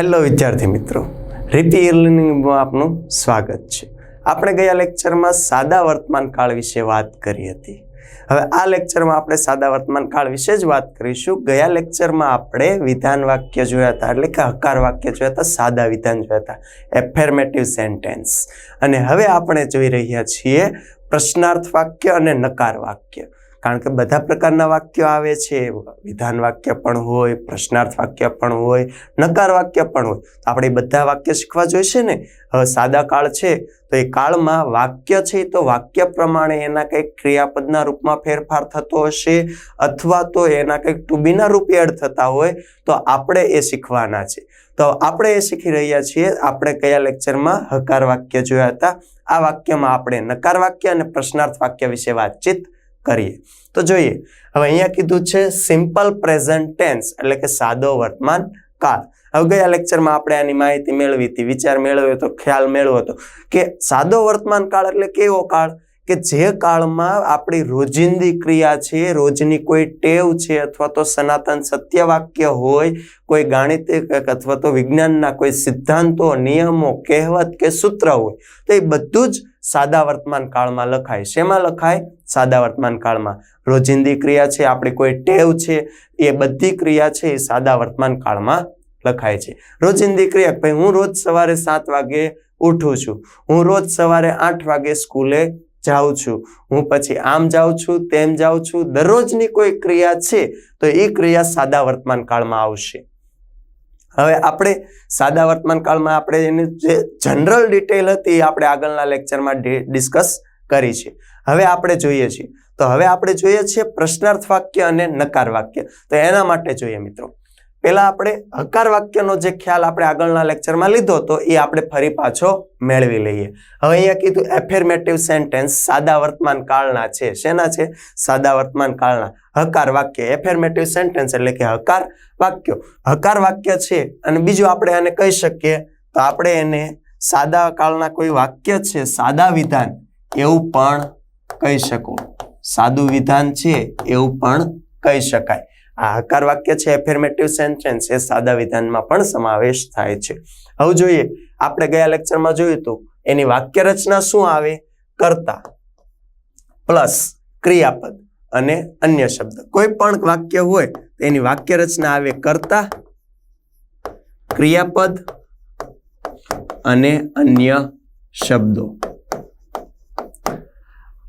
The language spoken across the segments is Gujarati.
હેલો વિદ્યાર્થી મિત્રો. રીપી ઇર્લિંગમાં આપનું સ્વાગત છે. આપણે ગયા લેક્ચરમાં સાદા વર્તમાન કાળ વિશે વાત કરી હતી. હવે આ લેક્ચરમાં આપણે સાદા વર્તમાન કાળ વિશે જ વાત કરીશું. ગયા લેક્ચરમાં આપણે વિધાન વાક્ય જોયા હતા, એટલે કે હકાર વાક્ય જોયા હતા, સાદા વિધાન જોયા હતા. એફેર્મેટિવ સેન્ટેન્સ અને હવે આપણે જોઈ રહ્યા છીએ પ્રશ્નાર્થ વાક્ય અને નકાર વાક્ય. કારણ કે બધા પ્રકારના વાક્યો આવે છે. વિધાન વાક્ય પણ હોય, પ્રશ્નાર્થ વાક્ય પણ હોય, નકાર વાક્ય પણ હોય. તો આપણે બધા વાક્ય શીખવા જોઈશે ને? સાદા કાળ છે, તો એ કાળમાં વાક્ય છે તો વાક્ય પ્રમાણે એના કંઈક ક્રિયાપદના રૂપમાં ફેરફાર થતો હશે અથવા તો એના કંઈક ટુબીના રૂપે એડ થતા હોય, તો આપણે એ શીખવાના છે. તો આપણે એ શીખી રહ્યા છીએ, આપણે કયા લેક્ચરમાં હકાર વાક્ય જોયા હતા? આ વાક્યમાં આપણે નકાર વાક્ય અને પ્રશ્નાર્થ વાક્ય વિશે વાતચીત કરીએ. તો જોઈએ, હવે અહીંયા કીધું છે સિમ્પલ પ્રેઝન્ટ ટેન્સ એટલે કે સાદો વર્તમાન કાળ. હવે ગયા લેક્ચરમાં આપણે આની માહિતી મેળવી હતી, વિચાર મેળવ્યો હતો, ખ્યાલ મેળવ્યો હતો કે સાદો વર્તમાન કાળ એટલે કેવો કાળ? કે જે કાળમાં આપણી રોજિંદી ક્રિયા છે, રોજની કોઈ ટેવ છે અથવા તો સનાતન સત્ય વાક્ય હોય, કોઈ ગાણિતિક અથવા તો વિજ્ઞાનના કોઈ સિદ્ધાંતો, નિયમો, કહેવત કે સૂત્ર હોય, તો એ બધું જ સાદા વર્તમાન કાળમાં લખાય. શેમાં લખાય? સાદા વર્તમાન કાળમાં. રોજિંદી ક્રિયા છે, આપણી કોઈ ટેવ છે, એ બધી ક્રિયા છે, એ સાદા વર્તમાન કાળમાં લખાય છે. રોજિંદી ક્રિયા, ભાઈ, હું રોજ સવારે સાત વાગે ઉઠું છું. હું રોજ સવારે આઠ વાગે સ્કૂલે જાઉં છું. હું પછી આમ જાઉં છું, તેમ જાઉં છું. દરરોજની કોઈ ક્રિયા છે, તો એ ક્રિયા સાદા વર્તમાન કાળમાં આવશે. હવે આપણે સાદા વર્તમાન કાળમાં આપણે એની જે જનરલ ડિટેલ હતી એ આપણે આગળના લેક્ચરમાં ડિસ્કસ કરી છે. હવે આપણે જોઈએ છીએ. તો હવે આપણે જોઈએ છીએ પ્રશ્નાર્થ વાક્ય અને નકાર વાક્ય. તો એના માટે જોઈએ મિત્રો. પહેલા આપણે હકાર વાક્યનો જે ખ્યાલ આપણે આગળના લેક્ચરમાં લીધો તો એ આપણે ફરી પાછો મેળવી લઈએ. હવે અહીંયા કીધું એફેર્મેટિવ સેન્ટેન્સ સાદા વર્તમાન કાળના છે. શેના છે? સાદા વર્તમાન કાળના. હકાર વાક્ય. એફિર્મેટિવ સેન્ટેન્સ એટલે કે હકાર વાક્યો. હકાર વાક્ય છે અને બીજું આપણે આને કહી શકીએ તો આપણે એને સાદા કાળના કોઈ વાક્ય છે, સાદા વિધાન એવું પણ કહી શકો. સાદું વિધાન છે એવું પણ કહી શકાય. આ હકાર વાક્ય છે એફર્મેટિવ સેન્ટેન્સ એ સાદા વિધાનમાં પણ સમાવેશ થાય છે. હવે જોઈએ, આપણે ગયા લેક્ચરમાં જોયું હતું એની વાક્ય રચના શું આવે? કરતા પ્લસ ક્રિયાપદ અને અન્ય શબ્દ. કોઈ પણ વાક્ય હોય, તો એની વાક્ય રચના આવે કરતા ક્રિયાપદ અને અન્ય શબ્દો.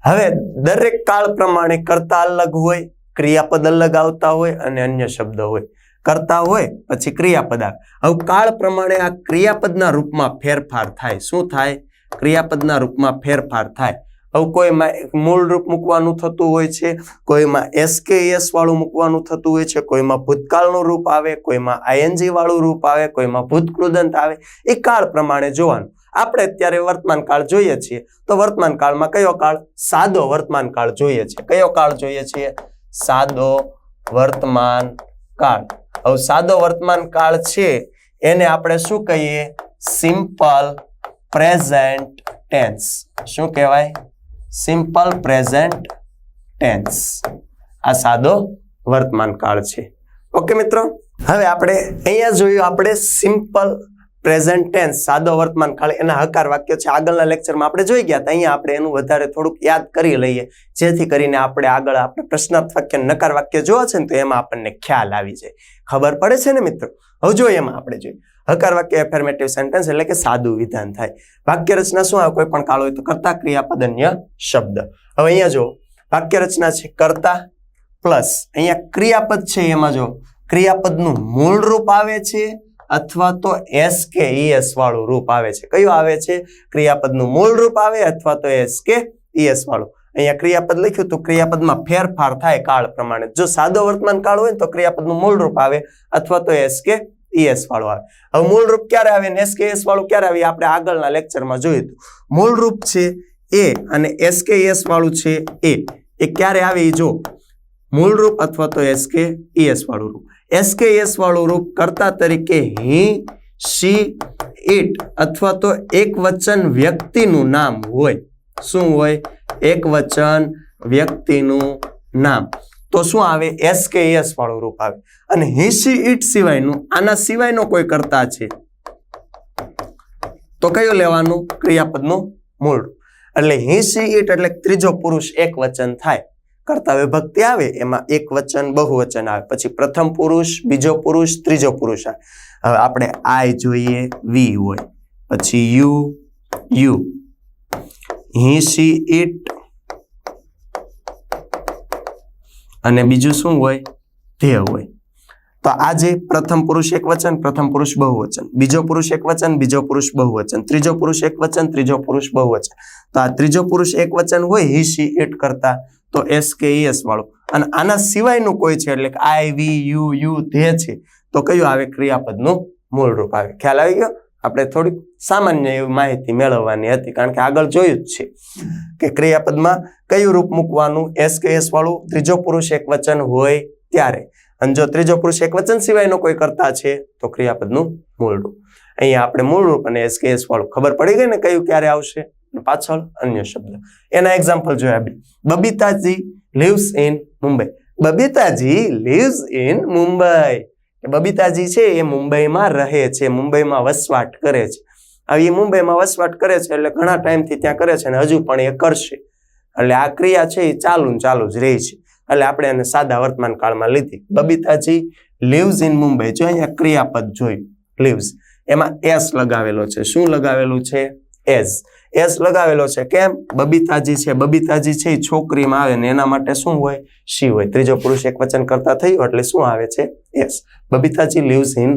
હવે દરેક કાળ પ્રમાણે કરતા અલગ હોય ક્રિયાપદ અલગ આવતા હોય અને અન્ય શબ્દ હોય. કરતા હોય પછી ક્રિયાપદ આવે. હવે કાળ પ્રમાણે આ ક્રિયાપદના રૂપમાં ફેરફાર થાય. શું થાય? ક્રિયાપદના રૂપમાં ફેરફાર થાય. હવે કોઈમાં મૂળ રૂપ મૂકવાનું થતું હોય છે, કોઈમાં એસકેએસ વાળું મૂકવાનું થતું હોય છે, કોઈમાં ભૂતકાળનું રૂપ આવે, કોઈમાં આઈએનજી વાળું રૂપ આવે, કોઈમાં ભૂતકૃદંત આવે. એ કાળ પ્રમાણે જોવાનું. આપણે અત્યારે વર્તમાન કાળ જોઈએ છીએ. તો વર્તમાન કાળમાં કયો કાળ? સાદો વર્તમાન કાળ જોઈએ છે કયો કાળ જોઈએ છીએ? સાદો વર્તમાન કાળ. હવે સાદો વર્તમાન કાળ છે, એને આપણે શું કહીએ? સિમ્પલ પ્રેઝન્ટ ટેન્સ શું કહેવાય? સિમ્પલ પ્રેઝન્ટ ટેન્સ આ સાદો વર્તમાન કાળ છે. ઓકે મિત્રો, હવે આપણે અહીંયા જોયું આપણે સિમ્પલ પ્રેઝન્ટ ટેન્સ સાદો વર્તમાન કાળ એના હકાર વાક્ય છે. આગળના લેક્ચરમાં આપણે જોઈ ગયા હતા. અહીંયા આપણે એનું વધારે થોડુંક યાદ કરી લઈએ. જેથી કરીને આપણે આગળ આપણે પ્રશ્નાર્થ વાક્ય, નકાર વાક્ય જોવા છે ને તો એમાં આપણને ખ્યાલ આવી જાય. ખબર પડે છે ને મિત્રો? હવે જોઈએ એમાં આપણે જોઈએ. હકાર વાક્ય એફર્મેટિવ સેન્ટેન્સ એટલે કે સાદું વિધાન થાય. વાક્ય રચના શું આવે? કોઈ પણ કાળ હોય તો કરતા ક્રિયાપદ અન્ય શબ્દ. હવે અહીંયા જો વાક્ય રચના છે કરતા પ્લસ. અહીંયા ક્રિયાપદ છે એમાં જો ક્રિયાપદનું મૂળ રૂપ આવે છે. અથવા તો એસ કે ઈએસ વાળું રૂપ આવે છે. કયું આવે છે? ક્રિયાપદનું મૂળ રૂપ આવે અથવા તો એસ કે ઈએસ વાળું. અહીંયા ક્રિયાપદ લખ્યું તો ક્રિયાપદમાં ફેરફાર થાય કાળ પ્રમાણે. જો સાદો વર્તમાન કાળ હોય તો ક્રિયાપદનું મૂળ રૂપ આવે અથવા તો એસ કે ઈએસ વાળું આવે. હવે મૂળ રૂપ ક્યારે આવે એસ કે એસ વાળું ક્યારે આવે આપણે આગળના લેક્ચરમાં જોયું હતું. મૂળ રૂપ છે એ અને એસ કે એસ વાળું છે એ એ ક્યારે આવે એ જો મૂળ રૂપ અથવા તો એસ કે ઈએસ વાળું રૂપ. એસકેએસ વાળું રૂપ કરતા તરીકે હી, શી ઇટ અથવા તો એક વચન વ્યક્તિનું નામ હોય. શું હોય? એક વચન વ્યક્તિનું નામ. તો શું આવે? એસ કે એસ વાળું રૂપ આવે. અને હી, શી ઇટ સિવાયનું આના સિવાયનો કોઈ કરતા છે? તો કયું લેવાનું? ક્રિયાપદનું મૂળ. એટલે હી, શી, ઈટ એટલે ત્રીજો પુરુષ એક વચન થાય. કરતા વિભક્તિ આવે, એમાં એક વચન, બહુવચન આવે. પછી પ્રથમ પુરુષ, બીજો પુરુષ, ત્રીજો પુરુષ આવે. હવે આપણે આઈ જોઈએ, વી હોય. પછી you you. He see it અને બીજું શું હોય? તે હોય. તો આજે પ્રથમ પુરુષ એક વચન, પ્રથમ પુરુષ બહુવચન. બીજો પુરુષ એક વચન, બીજો પુરુષ બહુવચન. ત્રીજો પુરુષ એક વચન, ત્રીજો પુરુષ બહુવચન. તો આ ત્રીજો પુરુષ એક વચન હોય હી સી એટ કરતા તો એસ કે એસ વાળું. અને આના સિવાયનું કોઈ છે, એટલે કે I we you you they છે, તો કયું આવે? ક્રિયાપદનું મૂળ રૂપ આવે. ખ્યાલ આવી ગયો? આપણે થોડીક સામાન્ય એવી માહિતી મેળવવાની હતી, કારણ કે આગળ જોયું જ છે કે ક્રિયાપદમાં કયું રૂપ મૂકવાનું? એસ કે એસ વાળું, ત્રીજો પુરુષ એક વચન હોય ત્યારે. અને જો ત્રીજો પુરુષ એક વચન સિવાયનો કોઈ કરતા છે, તો ક્રિયાપદનું મૂળ રૂપ અહીંયા આપણે મૂળ રૂપ અને એસ કે એસ વાળું ખબર પડી ગઈ ને કયું ક્યારે આવશે? પાછળ અન્ય શબ્દ. એના એક્ઝામ્પલ જોયા બે Babitaji lives in Mumbai. Babitaji lives in Mumbai. Babitaji છે એ મુંબઈમાં રહે છે, મુંબઈમાં વસવાટ કરે છે. હવે એ મુંબઈમાં વસવાટ કરે છે એટલે ઘણા ટાઈમથી ત્યાં કરે છે અને હજુ પણ એ કરશે. એટલે આ ક્રિયા છે એ ચાલુ ચાલુ જ રહી છે. એટલે આપણે એને સાદા વર્તમાન કાળમાં લીધી. Babitaji lives in Mumbai. જો અહીંયા ક્રિયાપદ જોયું. લિવ્સ એમાં એસ લગાવેલો છે. શું લગાવેલું છે? એસ એસ લગાવેલો છે. કેમ? બબીતાજી છે. બબીતાજી છે એ છોકરીમાં આવે ને એના માટે શું હોય? શી હોય. ત્રીજો પુરુષ એક વચન કરતા થયું એટલે શું આવે છે? S. Babitaji lives in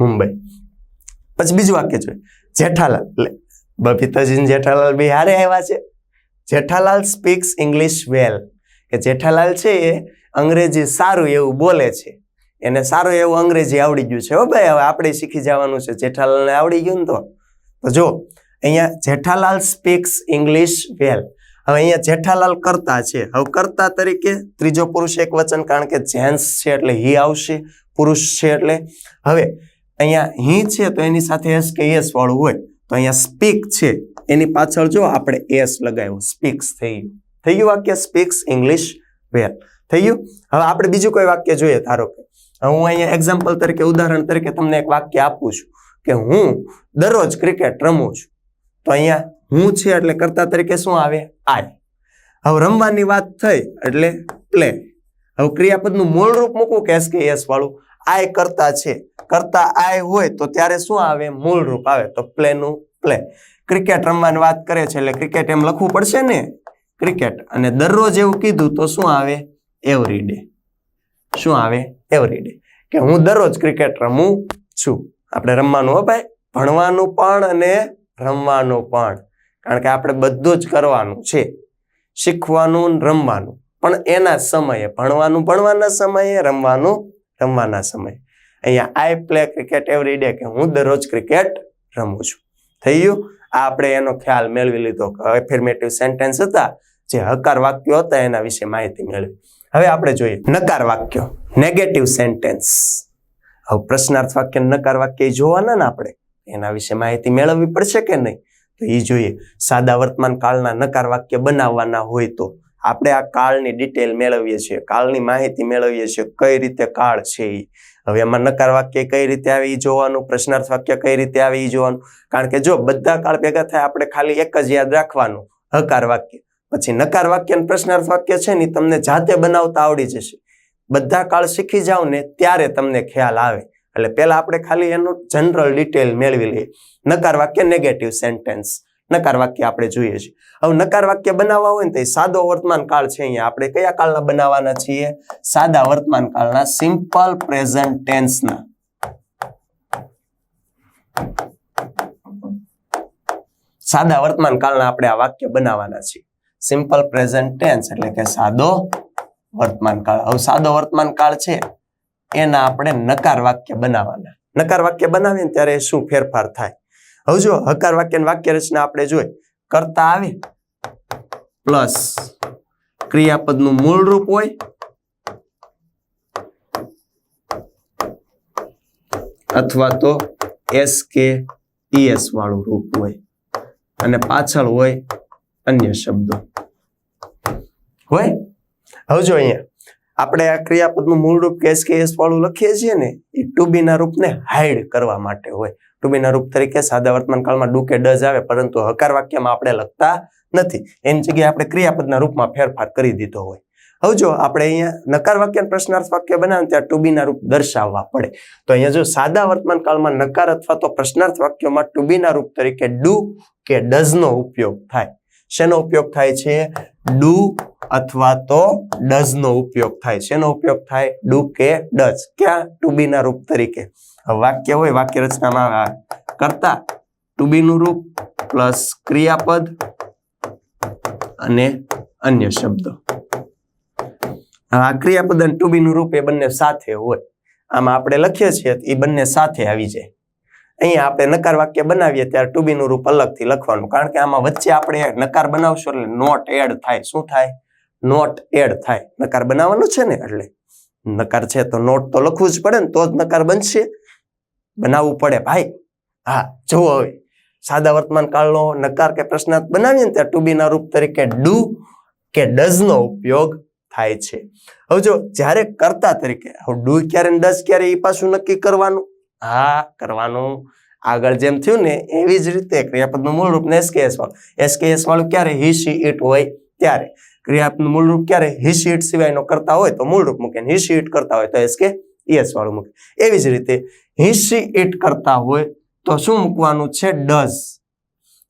Mumbai. પછી બીજું વાક્ય જોઈએ જેઠાલાલ. બબીતાજી જેઠાલાલ બે હારે આવ્યા છે. જેઠાલાલ સ્પીક્સ ઇંગ્લિશ વેલ કે જેઠાલાલ છે એ અંગ્રેજી સારું એવું બોલે છે. એને સારું એવું અંગ્રેજી આવડી ગયું છે. હો ભાઈ, હવે આપણે શીખી જવાનું છે. જેઠાલાલને આવડી ગયું ને તો જો અહીંયા જેઠાલાલ સ્પીક્સ ઇંગ્લિશ વેલ હવે અહીંયા જેઠાલાલ કરતા છે. હવે કરતા તરીકે ત્રીજો પુરુષ એક વચન, કારણ કે જેન્ટ્સ છે એટલે હી આવશે, પુરુષ છે એટલે. હવે અહીંયા હી છે તો એની સાથે એસ કે એસ વાળું હોય. તો અહીંયા સ્પીક છે. એની પાછળ જો આપણે એસ લગાવ્યું સ્પીક્સ થઈ ગયું. થઈ ગયું વાક્ય? સ્પીક્સ ઇંગ્લિશ વેલ થઈ ગયું? હવે આપણે બીજું કોઈ વાક્ય જોઈએ, ધારો કે. હું અહીંયા એક્ઝામ્પલ તરીકે, ઉદાહરણ તરીકે તમને એક વાક્ય આપું છું. કે હું દરરોજ ક્રિકેટ રમું છું. તો અહીંયા હું છે એટલે કરતા તરીકે શું આવે? આય. હવે રમવાની વાત થઈ એટલે પ્લે હવે ક્રિયાપદનું મૂળ રૂપ મૂકવું એસ કે એસ વાળું? આય કરતા છે. કરતા આય હોય તો ત્યારે શું આવે? મૂળ રૂપ આવે. તો પ્લેનું પ્લે ક્રિકેટ રમવાની વાત કરે છે એટલે ક્રિકેટ એમ લખવું પડશે ને? ક્રિકેટ. અને દરરોજ એવું કીધું તો શું આવે? એવરી ડે શું આવે? એવરી ડે કે હું દરરોજ ક્રિકેટ રમું છું. આપણે રમવાનું હો ભાઈ. ભણવાનું પણ અને રમવાનું પણ. કારણ કે આપણે બધું જ કરવાનું છે. શીખવાનું, રમવાનું. પણ એના સમયે, ભણવાનું ભણવાના સમયે, રમવાનું રમવાના સમયે. અહીંયા I play cricket every day કે હું દરરોજ ક્રિકેટ રમું છું. થઈ ગયું? આ આપણે એનો ખ્યાલ મેળવી લીધો એફિર્મેટિવ સેન્ટેન્સ હતા, જે હકાર વાક્યો હતા એના વિશે માહિતી મેળવી. હવે આપણે જોઈએ. નકાર વાક્યો. નેગેટિવ સેન્ટેન્સ હવે પ્રશ્નાર્થ વાક્ય નકાર વાક્ય જોવાના ને આપણે? એના વિશે માહિતી મેળવવી પડશે કે નહીં? તો એ જોઈએ. સાદા વર્તમાન કાળના નકાર વાક્ય બનાવવાના હોય તો આપણે આ કાળની ડિટેલ મેળવીએ છીએ. કાળની માહિતી મેળવીએ છીએ કઈ રીતે કાળ છે એ હવે એમાં નકાર વાક્ય કઈ રીતે આવે એ જોવાનું, પ્રશ્નાર્થ વાક્ય કઈ રીતે આવે એ જોવાનું. કારણ કે જો બધા કાળ ભેગા થાય, આપણે ખાલી એક જ યાદ રાખવાનું, હકાર વાક્ય. પછી નકાર વાક્ય અને પ્રશ્નાર્થ વાક્ય છે ને તમને જાતે બનાવતા આવડી જશે. બધા કાળ શીખી જાઓ ને ત્યારે તમને ખ્યાલ આવે. એટલે પહેલા આપણે ખાલી એનું જનરલ ડિટેલ મેળવી લઈએ. નકાર વાક્ય નેગેટિવ સેન્ટેન્સ નકાર વાક્ય આપણે જોઈએ છીએ. હવે નકાર વાક્ય બનાવવા હોય ને તો એ સાદો વર્તમાન કાળ છે અહીંયા. આપણે કયા કાળના બનાવવાના છીએ? સાદા વર્તમાન કાળના સિમ્પલ પ્રેઝન્ટ ટેન્સના સાદા વર્તમાન કાળના આપણે આ વાક્ય બનાવવાના છીએ. સિમ્પલ પ્રેઝન્ટ ટેન્સ એટલે કે સાદો વર્તમાન કાળ. હવે સાદો વર્તમાન કાળ છે. એના આપણે નકાર વાક્ય બનાવવાના. નકાર વાક્ય બનાવીએ ત્યારે શું ફેરફાર થાય? હવે જો હકાર વાક્ય વાક્ય રચના આપણે જોઈએ કરતા આવે. પ્લસ ક્રિયાપદનું મૂળ રૂપ હોય. અથવા તો એસ કે ઈએસ વાળું રૂપ હોય. અને પાછળ હોય અન્ય શબ્દો. હોય? હવે જો અહીંયા આપણે આ ક્રિયાપદનું મૂળ રૂપ કેસ કે એસ વાળું લખીએ છીએ ને, એ ટુ બી ના રૂપને હાઈડ કરવા માટે હોય. ટુ રૂપ તરીકે સાદા વર્તમાન કાળમાં ડુ કે ડઝ આવે, પરંતુ હકાર વાક્યમાં આપણે લખતા નથી. એની જગ્યાએ આપણે ક્રિયાપદના રૂપમાં ફેરફાર કરી દીધો હોય. હવે જો આપણે અહીંયા નકાર વાક્ય પ્રશ્નાર્થ વાક્ય બનાવે ત્યાં ટુ રૂપ દર્શાવવા પડે. તો અહીંયા જો સાદા વર્તમાન કાળમાં નકાર અથવા તો પ્રશ્નાર્થ વાક્યોમાં ટુ રૂપ તરીકે ડુ કે ડઝ નો ઉપયોગ થાય શેનો ઉપયોગ થાય છે? ડુ અથવા તો ડઝ નો ઉપયોગ થાય. શેનો ઉપયોગ થાય? ડુ કે ડઝ? ક્યાં? ટુ બી ના રૂપ તરીકે. વાક્ય હોય, વાક્ય રચનામાં કરતા. ટુ બી નું રૂપ પ્લસ ક્રિયાપદ અને અન્ય શબ્દો. આ ક્રિયાપદ અને ટુ બી નું રૂપ એ બંને સાથે હોય. આમાં આપણે લખીએ છીએ એ બંને સાથે આવી જાય. અહીંયા આપણે નકાર વાક્ય બનાવીએ ત્યારે ટુ બી નું રૂપ અલગથી લખવાનું. કારણ કે આમાં વચ્ચે આપણે નકાર બનાવશું એટલે નોટ એડ થાય. શું થાય? નોટ એડ થાય. નકાર બનાવવાનું છે ને એટલે નકાર છે તો નોટ તો લખવું જ પડે ને તો જ નકાર બનશે. બનાવવું પડે. ભાઈ, હા, જુઓ હવે. સાદા વર્તમાન કાળનો નકાર કે પ્રશ્નાર્થ બનાવીએ ને ત્યારે ટુ બી ના રૂપ તરીકે ડુ કે ડઝ નો ઉપયોગ થાય છે. હવે જો જ્યારે કરતા તરીકે, હવે ડુ ક્યારે ડઝ ક્યારે એ પાછું નક્કી કરવાનું? હા, કરવાનું આગળ જેમ થયું ને, એવી જ રીતે ક્રિયાપદનું મૂળ રૂપ ને એસકેએસ વાળું. એસકેએસ વાળું ક્યારે હી સી ઇટ હોય? ત્યારે. ક્રિયાપદનું મૂળ રૂપ ક્યારે હી શી ઇટ સિવાયનો કરતા હોય તો મૂળ રૂપ મૂકે. હી સી ઇટ કરતા હોય તો એસકે ઈએસ વાળું મૂકે. એવી જ રીતે હી સી ઇટ કરતા હોય તો શું મૂકવાનું છે? ડઝ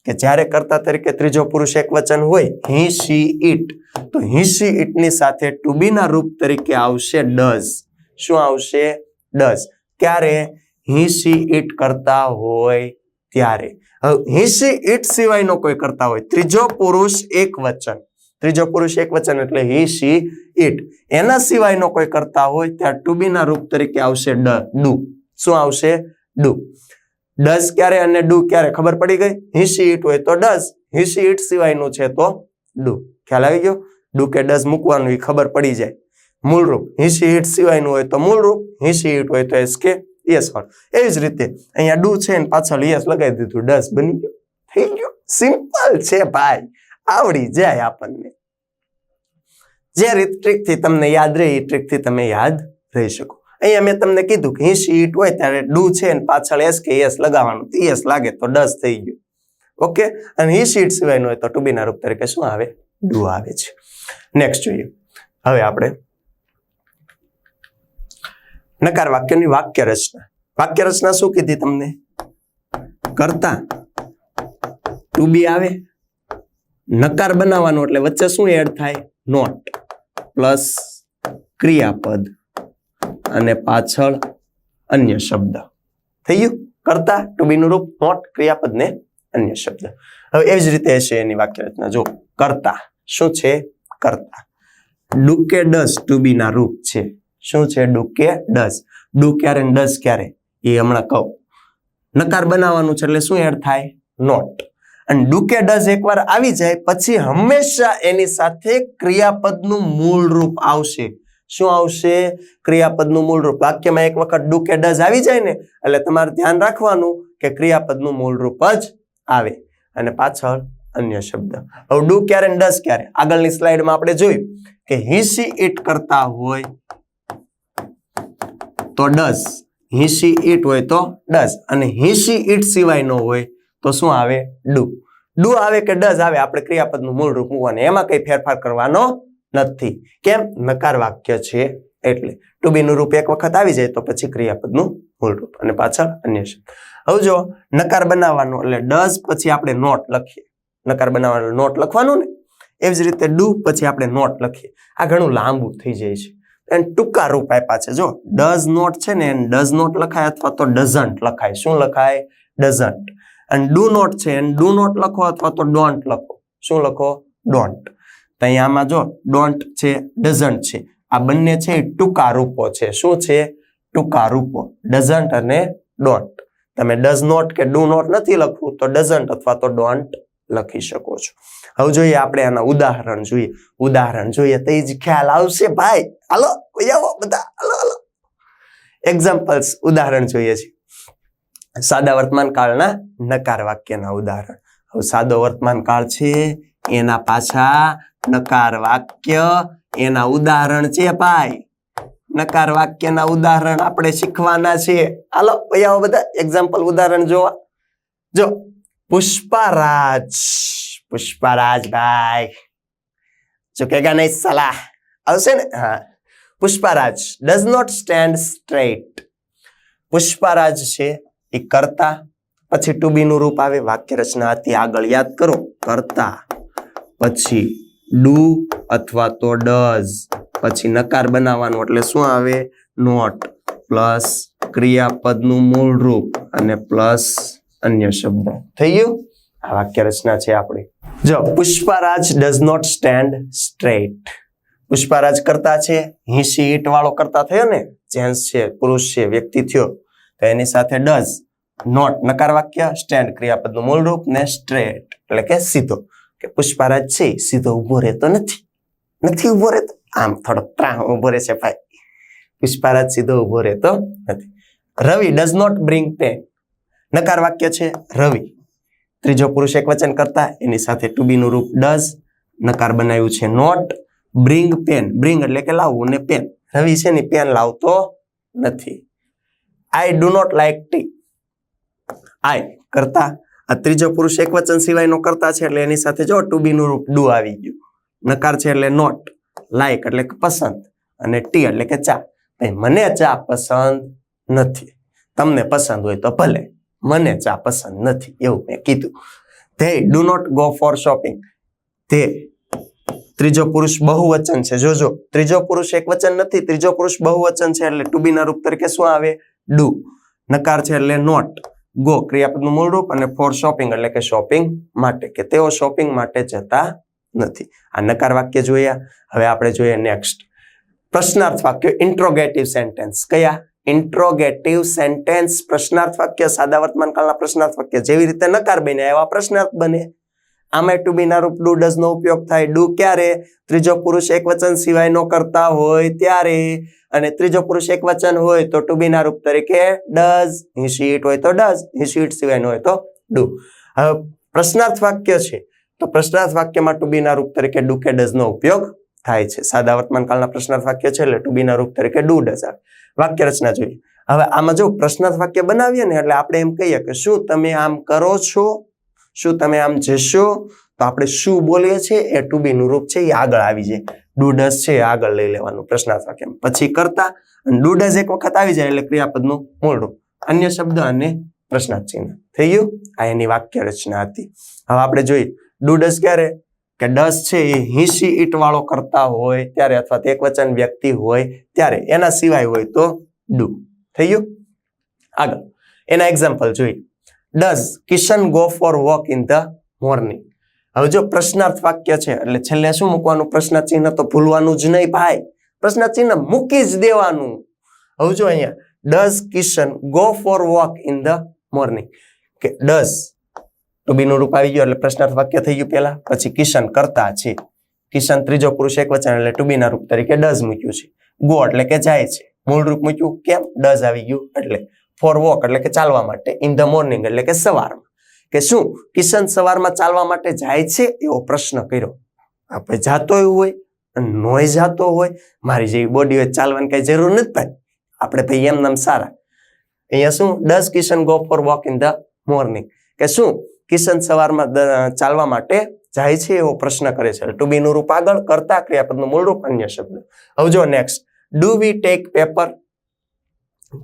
કે જ્યારે કરતા તરીકે ત્રીજો પુરુષ એક વચન હોય હી સી ઇટ તો હી સી ઇટની સાથે ટુ બી રૂપ તરીકે આવશે ડઝ શું આવશે? ડઝ ક્યારે? હી સી ઇટ કરતા હોય ત્યારે. હવે હી સી ઇટ સિવાયનો કોઈ કરતા હોય. ત્રીજો પુરુષ એક વચન. ત્રીજો પુરુષ એક વચન એટલે હી સી ઇટ એના સિવાયનો કોઈ કરતા હોય ત્યારે ટુ બી રૂપ તરીકે આવશે ડ, ડુ. શું આવશે? ડુ. ડઝ ક્યારે અને ડુ ક્યારે? ખબર પડી ગઈ? હિસી ઇટ હોય તો ડઝ. હિસી ઇટ સિવાયનું છે તો ડુ. ખ્યાલ આવી ગયો? ડુ કે ડઝ મૂકવાનું એ ખબર પડી જાય. મૂળરૂપ હિસી ઈટ સિવાયનું હોય તો મૂળરૂપ હિસી ઇટ હોય તો એસ કે. યસ વાળું એવી જ રીતે અહીંયા ડુ છે ને પાછળ યસ લગાવી દીધું. ડસ બની ગયો. થઈ ગયું. સિમ્પલ છે ભાઈ. આવડી જાય આપણને. જે રીત ટ્રીકથી તમને યાદ રહે, એ ટ્રીકથી તમે યાદ રહી શકો. અહીંયા મેં તમને કીધું કે હિસ ઈટ હોય ત્યારે ડુ છે ને પાછળ એસ કે એસ લગાવવાનું. એસ લાગે તો ડસ થઈ ગયું. ઓકે અને હિસ ઈટ સિવાયનું હોય તો ટુ બીના રૂપ તરીકે શું આવે? ડુ આવે છે. નેક્સ્ટ જોઈએ. હવે આપણે નકાર વાક્યની વાક્ય રચના. વાક્ય રચના શું કીધી તમને? કરતા. ટુ બી આવે. નકાર બનાવવાનો એટલે વચ્ચે શું એડ થાય? નોટ પ્લસ ક્રિયાપદ. અને પાછળ અન્ય શબ્દ. થઈ ગયું? કરતા, ટુ બી નું રૂપ નોટ ક્રિયાપદ ને અન્ય શબ્દ. હવે એવી જ રીતે છે એની વાક્ય રચના. જો કરતા. શું છે? કરતા. ડુકે ડસ ટુ બી ના રૂપ છે. શું છે ડુકે ડસ? ડુ ક્યારે ડસ ક્યારે? એ હમણાં કહું. નકાર બનાવવાનું છે એટલે શું એડ થાય? નોટ અને ડુકે ડઝ એકવાર આવી જાય, પછી હંમેશા એની સાથે ક્રિયાપદનું મૂળ રૂપ આવશે. શું આવશે? ક્રિયાપદનું મૂળ રૂપ. વાક્યમાં એક વખત ડુ કે ડઝ આવી જાય ને, એટલે તમારે ધ્યાન રાખવાનું કે ક્રિયાપદનું મૂળ રૂપ જ આવે. અને પાછળ અન્ય શબ્દ. હવે ડુ ક્યારે ડસ ક્યારે? આગળની સ્લાઇડમાં આપણે જોયું કે હિસી ઇટ કરતા હોય તો ડઝ હિસી ઇટ હોય તો ડઝ અને હિસી ઇટ ન હોય તો શું આવે? ડુ. ડુ આવે કે ડઝ આવે? આપણે ક્રિયાપદનું મૂળ રૂપ મૂકવાનું. એમાં કંઈ ફેરફાર કરવાનો નથી. કેમ? નકાર વાક્ય છે. એટલે ટુ બીનું રૂપ એક વખત આવી જાય તો પછી ક્રિયાપદનું મૂળ રૂપ. અને પાછળ અન્ય શબ્દ. હવે જો નકાર બનાવવાનું એટલે ડઝ પછી આપણે નોટ લખીએ. નકાર બનાવવાનું નોટ લખવાનું ને? એવી જ રીતે ડુ પછી આપણે નોટ લખીએ. આ ઘણું લાંબુ થઈ જાય છે. એને ટૂંકા રૂપ આપ્યા છે. જો ડઝ નોટ છે ને, એને ડઝ નોટ લખાય અથવા તો ડઝન્ટ લખાય. શું લખાય? ડઝન્ટ એન્ડ ડુ નોટ છે, એને ડુ નોટ લખો અથવા તો ડોન્ટ લખો. શું લખો? ડોન્ટ તો અહીંયા આમાં જો ડોન્ટ છે ડઝન્ટ છે. આ બંને છે ટૂંકા રૂપો છે. શું છે? ટૂંકા રૂપો. ડઝન્ટ અને ડોન્ટ તમે ડઝ નોટ કે ડુ નોટ નથી લખવું તો ડઝન્ટ અથવા તો ડોન્ટ લખી શકો છો. હવે જોઈએ આપણે આના ઉદાહરણ જોઈએ. ઉદાહરણ જોઈએ તો એ જ ખ્યાલ આવશે ભાઈ. હાલો આવો બધા. હાલો હાલો. એક્ઝામ્પલ્સ ઉદાહરણ જોઈએ છે. સાદા વર્તમાન કાળના નકાર વાક્યના ઉદાહરણ. હવે સાદો વર્તમાન કાળ છે, એના પાછા નકાર વાક્ય, એના ઉદાહરણ છે ભાઈ. નકાર વાક્યના ઉદાહરણ આપણે શીખવાના છે. હાલો આવો બધા. એક્ઝામ્પલ ઉદાહરણ જોવા. જો, પુષ્પરાજ. પુષ્પરાજ ભાઈ ચૂકેગા નહીં સલાહ આવશે ને હા Pushparaj does not stand straight Pushparaj છે એ કરતા પછી ટુબી નું રૂપ આવે વાક્ય રચના હતી આગળ યાદ કરો કરતા પછી ડુ અથવા તો ડઝ પછી નકાર બનાવવાનું એટલે શું આવે નોટ પ્લસ ક્રિયાપદનું મૂળ રૂપ અને પ્લસ અન્ય શબ્દ થઈ ગયું વાક્ય રચના છે આપણી. જો, Pushparaj does not stand straight Pushparaj કરતા છે, હિસી ઈટ વાળો કરતા થયો ને, જેન્ટ્સ છે, પુરુષ છે, વ્યક્તિ થયો, તો એની સાથે ડઝ નોટ નકાર વાક્ય સ્ટેન્ડ ક્રિયાપદનું મૂળ રૂપ ને સ્ટ્રેટ એટલે કે સીધો. કે પુષ્પારાજ છે, સીધો ઊભો રહેતો નથી. નથી ઊભો રહેતો? આમ થોડો ત્રાહ ઊભો રહે છે ભાઈ. પુષ્પારાજ સીધો ઊભો રહેતો નથી. Ravi does not bring pen નકાર વાક્ય છે, રવિ. ત્રીજો પુરુષ એક વચન કરતા, એની સાથે ટુ બી નું રૂપ ડઝ નકાર બનાવ્યું છે. નોટ બ્રિંગ પેન બ્રિંગ એટલે કે લાવવું ને પેન રવિ છે ને પેન લાવતો નથી. I do not like tea I કરતા. આ ત્રીજો પુરુષ એક વચન સિવાયનો કરતા છે એટલે એની સાથે જો ટુ બી નું રૂપ ડુ આવી ગયું. નકાર છે એટલે નોટ લાઈક એટલે કે પસંદ. અને ટી એટલે કે ચા. મને ચા પસંદ નથી. તમને પસંદ હોય તો ભલે. મને ચા પસંદ નથી, એવું મેં કીધું. They do not go for shopping તે ત્રીજો પુરુષ બહુવચન છે. જોજો, ત્રીજો પુરુષ એક વચન નથી, ત્રીજો પુરુષ બહુવચન છે એટલે ટુ બી ના રૂપ તરીકે શું આવે? ડુ નકાર છે એટલે નોટ ગો ક્રિયાપદનું મૂળ રૂપ અને ફોર શોપિંગ એટલે કે શોપિંગ માટે, કે તેઓ શોપિંગ માટે જતા નથી. આ નકાર વાક્ય જોયા. હવે આપણે જોઈએ નેક્સ્ટ પ્રશ્નાર્થ વાક્ય ઇન્ટ્રોગેટિવ સેન્ટેન્સ કયા? ઇન્ટ્રોગેટિવ સેન્ટેન્સ પ્રશ્નાર્થ વાક્ય સાદા વર્તમાન કાળના પ્રશ્નાર્થ વાક્ય જેવી રીતે નકાર બન્યા એવા પ્રશ્નાર્થ બને. આમાં ટુ બી ના રૂપ ડુ ડઝ નો ઉપયોગ થાય. ડુ ક્યારે? ત્રીજો પુરુષ એક વચન સિવાય નો કરતા હોય ત્યારે. અને ત્રીજો પુરુષ એક વચન હોય તો ટુ બી ના રૂપ તરીકે ડઝ હિસીટ હોય તો ડઝ હી શીટ સિવાયનો હોય તો ડુ હવે પ્રશ્નાર્થ વાક્ય છે. તો પ્રશ્નાર્થ વાક્યમાં ટુ બી ના રૂપ તરીકે ડુ કે ડઝ નો ઉપયોગ થાય છે. સાદા વર્તમાન કાળના પ્રશ્નાર્થ વાક્ય છે એટલે ટુ બી ના રૂપ તરીકે ડુ ડઝ વાક્ય રચના જોઈએ. હવે આમાં જો પ્રશ્નાર્થ વાક્ય બનાવીએ ને એટલે આપણે એમ કહીએ કે શું તમે આમ કરો છો? શું તમે આમ જશો? તો આપણે શું બોલીએ છીએ? એ ટુ બી નું રૂપ છે એ આગળ આવી જાય. ડુડસ છે, એ આગળ લઈ લેવાનું પ્રશ્નાર્થ વાક્ય પછી કરતા, અને ડુડસ એક વખત આવી જાય એટલે ક્રિયાપદનું મૂળ રૂપ. અન્ય શબ્દ અને પ્રશ્નાર્થ ચિહ્ન થઈ ગયું? આ એની વાક્ય રચના હતી. હવે આપણે જોઈએ. ડુડસ ક્યારે? કે ડસ છે એ હિંસી ઈટ વાળો કરતા હોય ત્યારે અથવા તો એક વચન વ્યક્તિ હોય ત્યારે એના સિવાય હોય તો ડુ. થઈ ગયું? આગળ. એના એક્ઝામ્પલ જોઈએ. Does Kishan go for walk in the morning હવે જો પ્રશ્નાર્થ વાક્ય છે, એટલે છેલ્લે શું મૂકવાનું? પ્રશ્ન ચિહ્ન તો ભૂલવાનું જ નહીં ભાઈ. પ્રશ્ન ચિહ્ન મૂકી જ દેવાનું. હવે જો અહીંયા does Kishan go for walk in the morning કે ડઝ ટુ બી નું રૂપ આવી ગયું એટલે પ્રશ્નાર્થ વાક્ય થઈ ગયું પેલા પછી કિશન કરતા છે. કિશન ત્રીજો પુરુષ એક વચન એટલે ટુ બી ના રૂપ તરીકે ડઝ મૂક્યું છે. ગો એટલે કે જાય છે. મૂળ રૂપ મૂક્યું કેમ? ડઝ આવી ગયું એટલે. ફોર વોક એટલે કે ચાલવા માટે. ઇન ધ મોર્નિંગ એટલે કે સવારમાં. કે શું? કિશન સવારમાં ચાલવા માટે જાય છે? એવો પ્રશ્ન કર્યો. આપણે જાતો હોય નોય જાતો હોય, મારી જેવી બોડી હોય ચાલવાની કઈ જરૂર નથી ભાઈ. આપણે ભાઈ એમ નામ સારા. અહીંયા શું? Does Kishan go for walk in the morning કે શું? કિશન સવારમાં ચાલવા માટે જાય છે એવો પ્રશ્ન કરે છે. ટુ બી નું રૂપ આગળ કરતા ક્રિયાપદનું મૂળ રૂપ અન્ય શબ્દ. હવે જો next do we take paper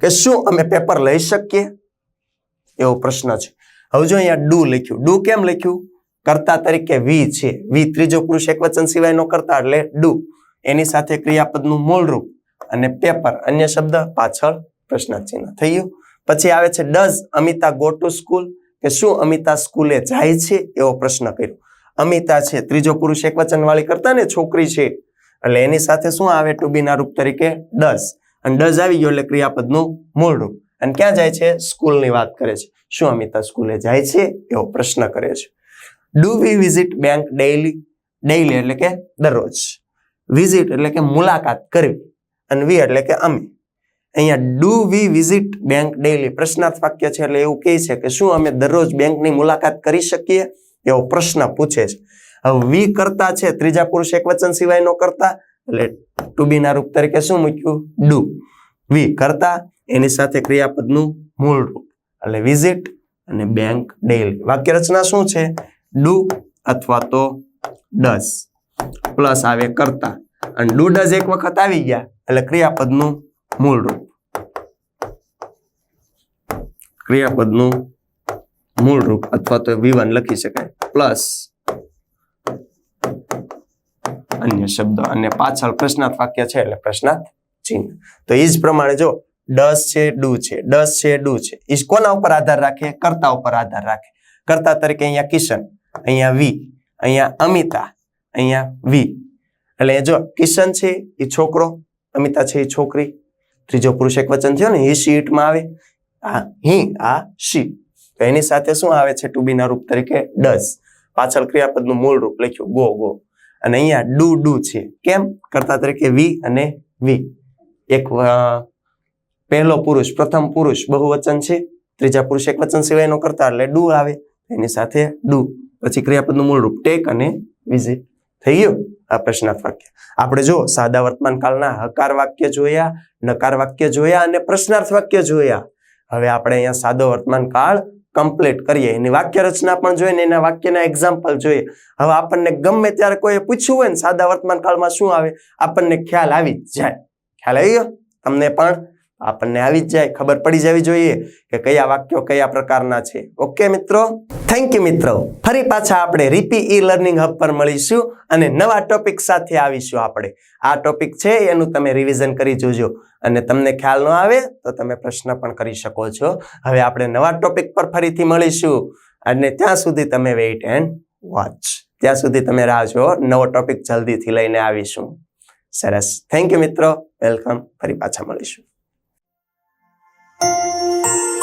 કે શું અમે પેપર લઈ શકીએ? એવો પ્રશ્ન છે. હવે જો અહીંયા ડુ લખ્યું. ડુ કેમ લખ્યું? કરતા તરીકે વી છે. વી ત્રીજો પુરુષ એક વચન સિવાય કરતા એટલે ડુ એની સાથે ક્રિયાપદનું મૂળ રૂપ અને પેપર અન્ય શબ્દ પાછળ પ્રશ્ન ચિહ્ન થઈ ગયું. પછી આવે છે does Amita go to school કે શું અમિતા સ્કૂલે જાય છે એવો પ્રશ્ન કર્યો. અમિતા છે, ત્રીજો પુરુષ એક વચન વાળી કરતા ને છોકરી છે. એટલે એની સાથે શું આવે? ટુ બી ના રૂપ તરીકે ડસ અને ડઝ આવી ગયો એટલે ક્રિયાપદનું મૂળ રૂપ. અને ક્યાં જાય છે? સ્કૂલની વાત કરે છે. શું અમિતા સ્કૂલે જાય છે? એવો પ્રશ્ન કરે છે. Do we visit bank daily daily એટલે કે દરરોજ. વિઝિટ એટલે કે મુલાકાત કરવી. અને વી એટલે કે અમે. અહીંયા do we visit bank daily પ્રશ્નાર્થ વાક્ય છે, એટલે એવું કહે છે કે શું અમે દરરોજ બેંકની મુલાકાત કરી શકીએ? એવો પ્રશ્ન પૂછે છે. હવે વી કરતા છે, ત્રીજા પુરુષ એક વચન સિવાયનો કરતા. એટલે ટુ બી ના રૂપ તરીકે શું મૂક્યું? ડુ વી કરતા, એની સાથે ક્રિયાપદનું મૂળ રૂપ. એટલે વિઝિટ અને બેંક ડેલી વાક્ય રચના શું છે? ડુ અથવા તો ડસ પ્લસ આવે કરતા. અને ડુ ડઝ એક વખત આવી ગયા, એટલે ક્રિયાપદનું મૂળ રૂપ. ક્રિયાપદનું મૂળ રૂપ અથવા તો વિવન લખી શકાય. પ્લસ અન્ય શબ્દ અને પાછળ પ્રશ્નાર્થ વાક્ય છે એટલે પ્રશ્નાર્થ ચિહ્ન. તો એ જ પ્રમાણે જો ડસ છે, ડુ છે. ડસ છે, ડુ છે. એ કોના ઉપર આધાર રાખે? કર્તા ઉપર આધાર રાખે. કર્તા તરીકે અહીંયા કિશન, અહીંયા વી, અહીંયા અમિતા, અહીંયા વી. એટલે જો કિશન છે એ છોકરો, અમિતા છે એ છોકરી. ત્રીજો પુરુષ એક વચન થયો ને હી શીટમાં આવે. આ હી, આ શી. તો એની સાથે શું આવે છે? ટુ બી ના રૂપ તરીકે ડસ પાછળ ક્રિયાપદનું મૂળ રૂપ લખ્યું, ગો ગો. અને અહીંયા ડુ ડુ છે. કેમ? કરતા તરીકે વી અને વી. એક પહેલો પુરુષ, પ્રથમ પુરુષ બહુવચન છે. ત્રીજા પુરુષ એક વચન સિવાયનો કરતા, એટલે ડુ આવે. એની સાથે ડુ. પછી ક્રિયાપદનું મૂળ રૂપ ટેક અને વિઝિટ થઈ ગયું. આ પ્રશ્ન વાક્ય. આપણે જો સાદા વર્તમાન કાળના હકાર વાક્ય જોયા, નકાર વાક્ય જોયા અને પ્રશ્નાર્થ વાક્ય જોયા, હવે આપણે અહીંયા સાદો વર્તમાન કાળ કમ્પ્લીટ કરીએ. એની વાક્ય રચના પણ જોઈએ ને એના વાક્યના એક્ઝામ્પલ જોઈએ. હવે આપણને ગમે ત્યારે કોઈ પૂછ્યું હોય ને, સાદા વર્તમાન કાળમાં શું આવે, આપણને ખ્યાલ આવી જાય. ખ્યાલ આવી તમને પણ આપણને આવી જ જાય, ખબર પડી જવી જોઈએ કે કયા વાક્યો કયા પ્રકારના છે. ઓકે મિત્રો? થેન્ક યુ મિત્રો. ફરી પાછા આપણે રીપી ઈ લર્નિંગ હબ પર મળીશું અને નવા ટોપિક સાથે આવીશું આપણે. આ ટોપિક છે, એનું તમે રિવિઝન કરી જોજો. અને તમને ખ્યાલ ન આવે તો તમે પ્રશ્ન પણ કરી શકો છો. હવે આપણે નવા ટોપિક પર ફરીથી મળીશું. અને ત્યાં સુધી તમે વેઇટ એન્ડ વોચ. ત્યાં સુધી તમે રાહ જુઓ, નવો ટોપિક જલ્દીથી લઈને આવીશું. સરસ. થેન્ક યુ મિત્રો. વેલકમ ફરી પાછા મળીશું. Música